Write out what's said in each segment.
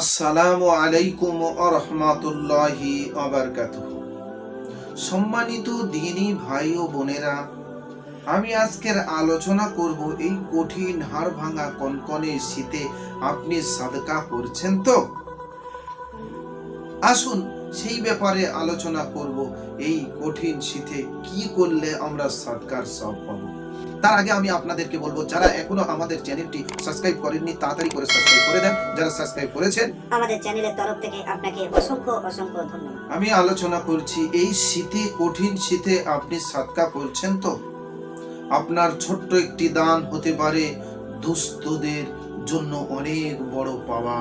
আসসালামু আলাইকুম আরহামাতুল্লাহি আবরকাতুহ সম্মানিত দিনী ভাই ও বোনেরা, আমি আজকের আলোচনা করব এই কঠিন হাড় ভাঙা কনকনে শীতে আপনি সাদকা করছেন তো? আসুন সেই ব্যাপারে আলোচনা করব এই কঠিন শীতে কি করলে আমরা সাদকার সব পাবো। তার আগে আমি আপনাদেরকে বলব যারা এখনও আমাদের চ্যানেলটি সাবস্ক্রাইব করেননি তাড়াতাড়ি করে সাবস্ক্রাইব করে দেন। যারা সাবস্ক্রাইব করেছেন আমাদের চ্যানেলের তরফ থেকে আপনাকে অসংখ্য অসংখ্য ধন্যবাদ। আমি আলোচনা করছি এই শীতে কঠিন শীতে আপনি সাদকা করছেন তো? আপনার ছোট্ট একটি দান হতে পারে দুস্থদের জন্য অনেক বড় পাওয়া।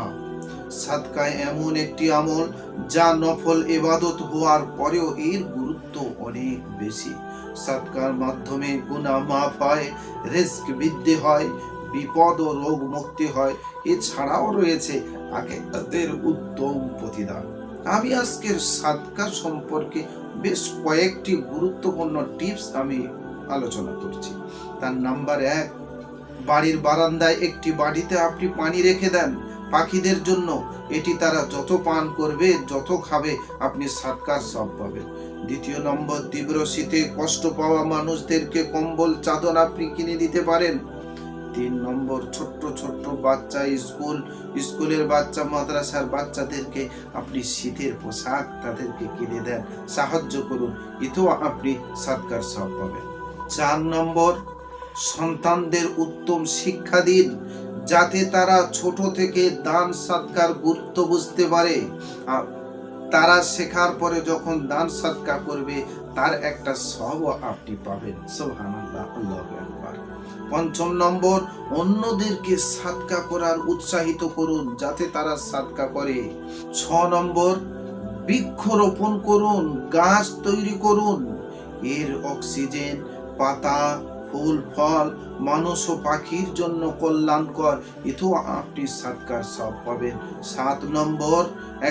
সাদকায় এমন একটি আমল যা নফল এবাদত হওয়ার পরেও এর গুরুত্ব অনেক বেশি। সাদকার মাধ্যমে গুনাহ মাফ হয়, রিস্ক বৃদ্ধি হয়, বিপদ ও রোগ মুক্তি হয়। এছাড়াও রয়েছে আখেরাতের উত্তম প্রতিদান। আমি আজকের সাদকা সম্পর্কে বেশ কয়েকটি গুরুত্বপূর্ণ টিপস আমি আলোচনা করছি। তার নাম্বার এক, বাড়ির বারান্দায় একটি বাড়িতে আপনি পানি রেখে দেন। পাখিদের জন্য এটি তারা যত পান করবে, যত খাবে, আপনি সাদকার সব পাবেন। দ্বিতীয় নম্বর, তীব্র শীতে কষ্ট পাওয়া মানুষদেরকে কম্বল, চাদর আপনি কিনে দিতে পারেন। তিন নম্বর, ছোট্ট ছোট্ট বাচ্চা, স্কুল, স্কুলের বাচ্চা, মাদ্রাসার বাচ্চাদেরকে আপনি শীতের পোশাক তাদেরকে কিনে দেন। সাহায্য করুন, এতেও আপনি সাদকার সব পাবেন। চার নম্বর, সন্তানদের উত্তম শিক্ষা দিন। যাতে তারা ছোট থেকে দান সাদকার গুরুত্ব বুঝতে পারে। তারা শেখার পরে যখন দান সাদকা করবে, তার একটা সব আপনি পাবেন। পঞ্চম নম্বর, অন্যদেরকে সাদকা করার উৎসাহিত করুন যাতে তারা সাদকা করে। ছ নম্বর, বৃক্ষরোপণ করুন, গাছ তৈরি করুন। এর অক্সিজেন, পাতা, ফুল, ফল মানুষ ও পাখির জন্য কল্যাণকর। এতেও আপনি সাদকার সব পাবেন। সাত নম্বর,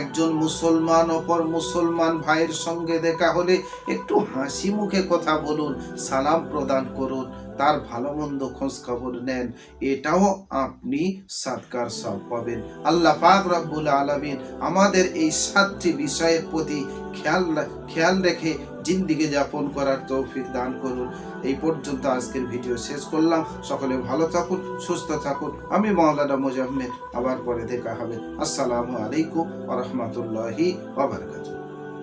একজন মুসলমান অপর মুসলমান ভাইয়ের সঙ্গে দেখা হলে একটু হাসি মুখে কথা বলুন, সালাম প্রদান করুন, তার ভালো মন্দ খোঁজ খবর নেন। এটাও আপনি সাদকার সব পাবেন। আল্লাহ পাক রব্বুল আলামিন আমাদের এই সাতটি বিষয়ের প্রতি খেয়াল খেয়াল রেখে জিন্দিগি যাপন করার তৌফিক দান করুন। এই পর্যন্ত আজকের ভিডিও শেষ করলাম। সকলে ভালো থাকুন, সুস্থ থাকুন। আমি মাওলানা মোজাম্মেদ আবার পরে দেখা হবে। আসসালামু আলাইকুম ওয়া রাহমাতুল্লাহি